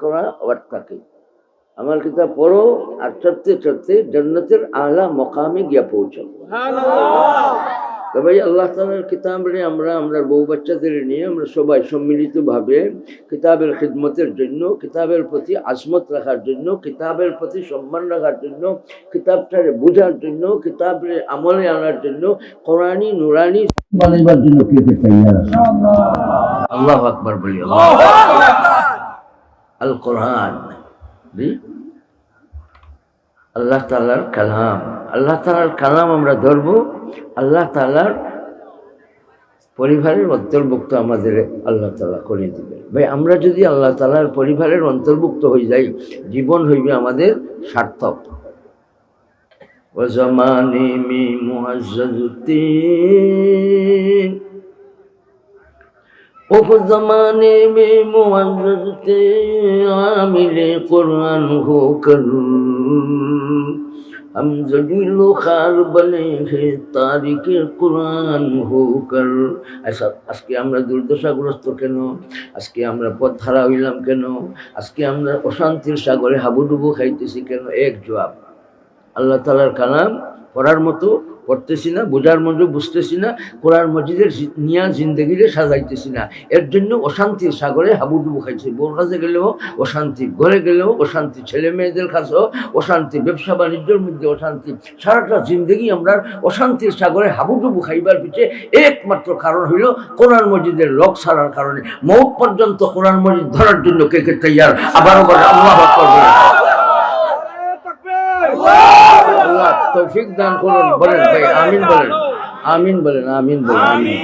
করা থাকে। আমার কিতাব পড়ো আর চড়তে চড়তে জান্নাতের আলা মকামে গিয়া পৌঁছাবো তো ভাই আল্লাহ তালার কিতাবরে আমরা আমরা বউ বাচ্চাদের নিয়ে আমরা সবাই সম্মিলিতভাবে কিতাবের খিদমতের জন্য কিতাবের প্রতি আজমত রাখার জন্য কিতাবের প্রতি সম্মান রাখার জন্য কিতাবটারে বোঝার জন্য কিতাবের আমলে আনার জন্য কোরআনি নুরানি বানাইবার জন্য কে কে আল্লাহ আকবর বলি আল্লাহ আল কোরআন জি? আল্লাহ তালার কালাম আল্লাহ তালার কালাম আমরা ধরবো আল্লাহ তালার পরিবারের অন্তর্ভুক্ত আমাদের আল্লাহ তালা করে দিবে ভাই আমরা যদি আল্লাহ তালার পরিবারের অন্তর্ভুক্ত হয়ে যাই জীবন হইবে আমাদের সার্থক وزماني من معزز الدين وخذ زماني আমিলে কোরআন قرآن কর كرم যদি খার বলে হে তারিখে কোরআন হোকার আচ্ছা, আজকে আমরা দুর্দশাগ্রস্ত কেন? আজকে আমরা পথ ধারা হইলাম কেন? আজকে আমরা অশান্তির সাগরে হাবুডুবু খাইতেছি কেন? এক জবাব, আল্লাহ তালার কালাম পড়ার মতো পড়তেছি না, বোঝার মতো বুঝতেছি না, কোরআন মসজিদের নিয়া জিন্দগিরে সাজাইতেছি না। এর জন্য অশান্তির সাগরে হাবুডুবু খাইছে। বোর কাছে গেলেও অশান্তি, ঘরে গেলেও অশান্তি, ছেলে মেয়েদের কাছেও অশান্তি, ব্যবসা বাণিজ্যের মধ্যে অশান্তি। সারাটা জিন্দগি আমরা অশান্তির সাগরে হাবুডুবু খাইবার পিছে একমাত্র কারণ হইল কোরআন মসজিদের লক ছাড়ার কারণে। মৌত পর্যন্ত কোরআন মসজিদ ধরার জন্য কে কে তৈয়ার? আবারও আল্লাহ আকবার বলে। আল্লাহ তৌফিক দান করুন বলেন ভাই আমিন বলেন আমিন বলেন আমিন বলেন। আমিন।